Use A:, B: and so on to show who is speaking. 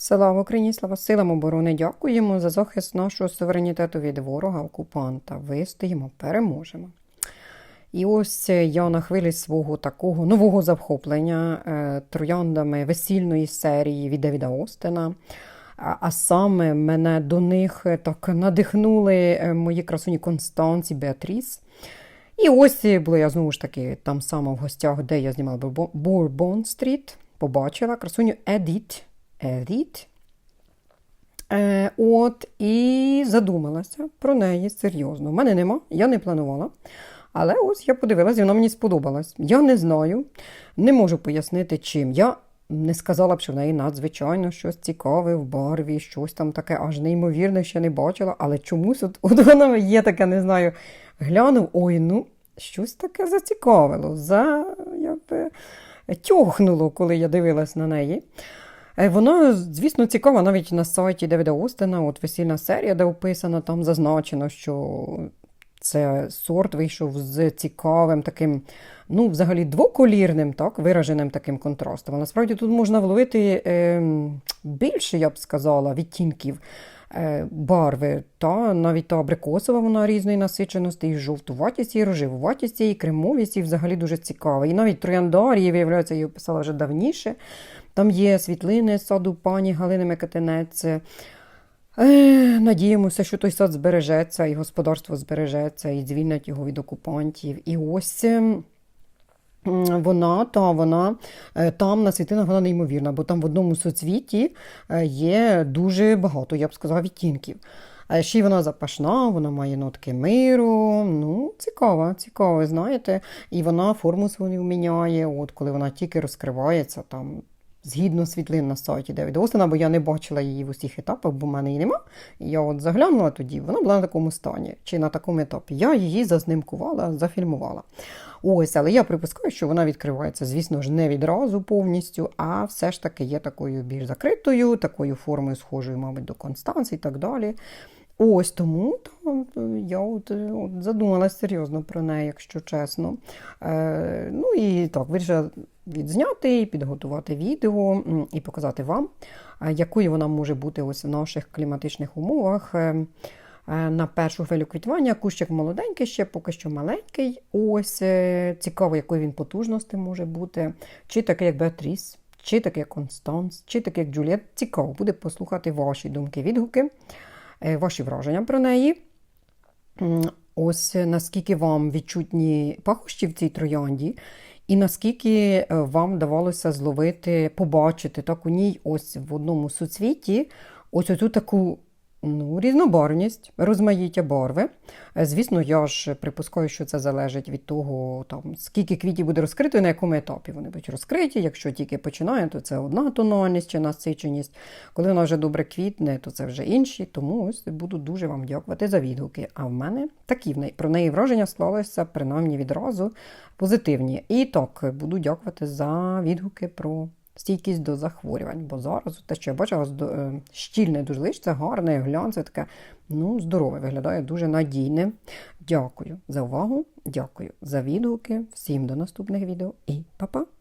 A: Слава Україні, слава силам оборони! Дякуємо за захист нашого суверенітету від ворога окупанта. Вистоїмо, переможемо. І ось я на хвилі свого такого нового захоплення е, трояндами весільної серії від Девіда Остена. А, саме мене до них е, так надихнули е, мої красуні Констанці Беатріс. І ось була я знову ж таки там само в гостях, де я знімала Бурбон Стріт. Побачила красуню Едіт. Едіт. Е, от, і задумалася про неї серйозно. У мене нема, я не планувала. Але ось я подивилася, і вона мені сподобалась. Я не знаю, не можу пояснити, чим. Я не сказала б, що в неї надзвичайно щось цікаве в барві, щось там таке аж неймовірне, ще не бачила. Але чомусь от, от вона є таке, не знаю, глянув, ой, ну, щось таке зацікавило, за, якби, тьохнуло, коли я дивилась на неї. Е, Воно, звісно, цікаво навіть на сайті Девіда Остена, от весільна серія, де описано, там зазначено, що це сорт вийшов з цікавим таким, ну, взагалі, двоколірним, так, вираженим таким контрастом. Але насправді тут можна вловити е, більше, я б сказала, відтінків е, барви. Та навіть та абрикосова вона різної насиченості, і жовтуватість, і рожевуватість, і кремовість, і взагалі дуже цікава. І навіть трояндарії, виявляється, я її описала вже давніше. Там є світлини з саду пані Галини Микатинець. Е, Надіємося, що той сад збережеться, і господарство збережеться, і звільнять його від окупантів. І ось ем, вона, та вона е, там на світлинах вона неймовірна, бо там в одному соцвіті е, є дуже багато, я б сказала, відтінків. А ще й вона запашна, вона має нотки миру. Ну, цікава, цікаво, знаєте. І вона форму свою міняє. От коли вона тільки розкривається, там згідно світлин на сайті Девіда Остена, бо я не бачила її в усіх етапах, бо в мене її нема. Я от заглянула тоді, вона була на такому стані чи на такому етапі. Я її зазнимкувала, зафільмувала. Ось, але я припускаю, що вона відкривається, звісно ж, не відразу повністю, а все ж таки є такою більш закритою, такою формою, схожою, мабуть, до Констанції і так далі. Ось тому то, я от, от задумалась серйозно про неї, якщо чесно. Е, ну і так, вирішила відзняти, підготувати відео і показати вам, е, якою вона може бути ось в наших кліматичних умовах. Е, е, На першу хвилю квітування кущик молоденький, ще поки що маленький. Ось е, цікаво, якої він потужності може бути. Чи такий, як Беатріс, чи такий, як Констанс, чи такий, як Джуліет. Цікаво буде послухати ваші думки, відгуки, е, ваші враження про неї. Ось наскільки вам відчутні пахощі в цій троянді, і наскільки е, вам вдавалося зловити, побачити так у ній ось в одному суцвіті ось оцю таку ну, різнобарвність, розмаїття барви. Е, Звісно, я ж припускаю, що це залежить від того, там, скільки квітів буде розкрито і на якому етапі вони будуть розкриті. Якщо тільки починає, то це одна тональність чи насиченість. Коли вона вже добре квітне, то це вже інші. Тому ось буду дуже вам дякувати за відгуки. А в мене такі в неї про неї враження склалися принаймні відразу позитивні. І так, буду дякувати за відгуки про стійкість до захворювань. Бо зараз те, що я бачила, е, щільне дуже личце, гарне, глянце, таке ну, здорове, виглядає дуже надійне. Дякую за увагу, дякую за відгуки. Всім до наступних відео і па-па!